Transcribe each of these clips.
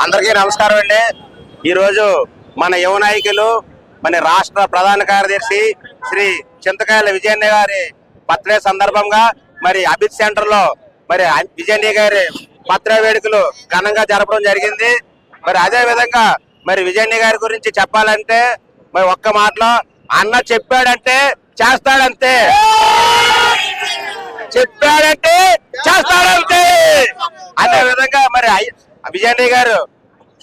అందరికీ నమస్కారం అండి. ఈరోజు మన యువ నాయకులు మన రాష్ట్ర ప్రధాన కార్యదర్శి శ్రీ చింతకాయల విజయన్న గారి బర్త్డే సందర్భంగా మరి అభిత్ సెంటర్లో మరి విజయన్న గారి బర్త్డే వేడుకలు ఘనంగా జరపడం జరిగింది. మరి అదే విధంగా మరి విజయన్న గారి గురించి చెప్పాలంటే మరి ఒక్క మాటలో అన్న చెప్పాడంటే చేస్తాడంతే. చెప్పాడంటే చేస్తాడంతే. అదే విధంగా మరి అయ్య- గారు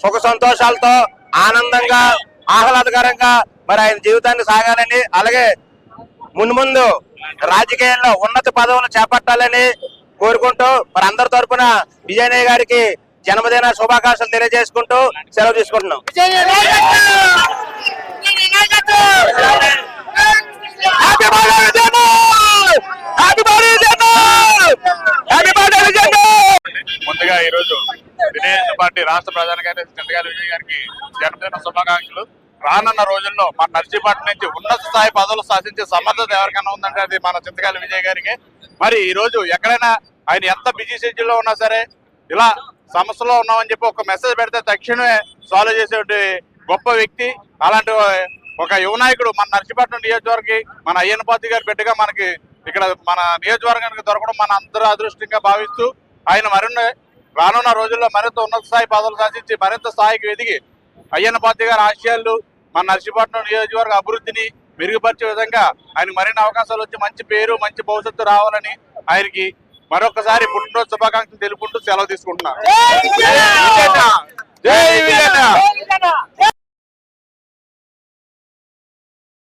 సుఖ సంతోషాలతో ఆనందంగా ఆహ్లాదకరంగా మరి ఆయన జీవితాన్ని సాగాలని అలాగే ముందు ముందు రాజకీయాల్లో ఉన్నత పదవులు చేపట్టాలని కోరుకుంటూ మరి అందరి తరపున విజయనయ్య గారికి జన్మదిన శుభాకాంక్షలు తెలియజేసుకుంటూ సెలవు తీసుకుంటున్నాం! ముందుగా ఈ రోజు తెలుగుదేశం పార్టీ రాష్ట్ర ప్రధాన కార్యదర్శి చంద్రగారి విజయ్ గారికి జన్మదిన శుభాకాంక్షలు. రానున్న రోజుల్లో మన నర్సీపట్నం నుంచి ఉన్నత స్థాయి పదవులు సాధించే సమర్థత ఎవరికైనా ఉందంటే అది మన చింతకాయల విజయ్ గారికి. మరి ఈ రోజు ఎక్కడైనా ఆయన ఎంత బిజీ షెడ్యూల్లో ఉన్నా సరే ఇలా సమస్యలో ఉన్నామని చెప్పి ఒక మెసేజ్ పెడితే తక్షణమే సాల్వ్ చేసే గొప్ప వ్యక్తి అలాంటి ఒక యువనాయకుడు మన నర్సీపట్నం నియోజకవర్గకి మన అయ్యన్నపాతి గారి బిడ్డగా మనకి ఇక్కడ మన నియోజకవర్గానికి దొరకడం మన అందరూ అదృష్టంగా భావిస్తూ ఆయన మరిన్ని రానున్న రోజుల్లో మరింత ఉన్నత స్థాయి పదవులు సాధించి మరింత స్థాయికి ఎదిగి అయ్యన్నపాతి గారి ఆశయాలు మన నర్సీపట్నం నియోజకవర్గ అభివృద్ధిని మెరుగుపరిచే విధంగా ఆయనకు మరిన్ని అవకాశాలు వచ్చి మంచి పేరు మంచి భవిష్యత్తు రావాలని ఆయనకి మరొకసారి పుట్టినరోజు శుభాకాంక్షలు తెలుపుకుంటూ సెలవు తీసుకుంటున్నాను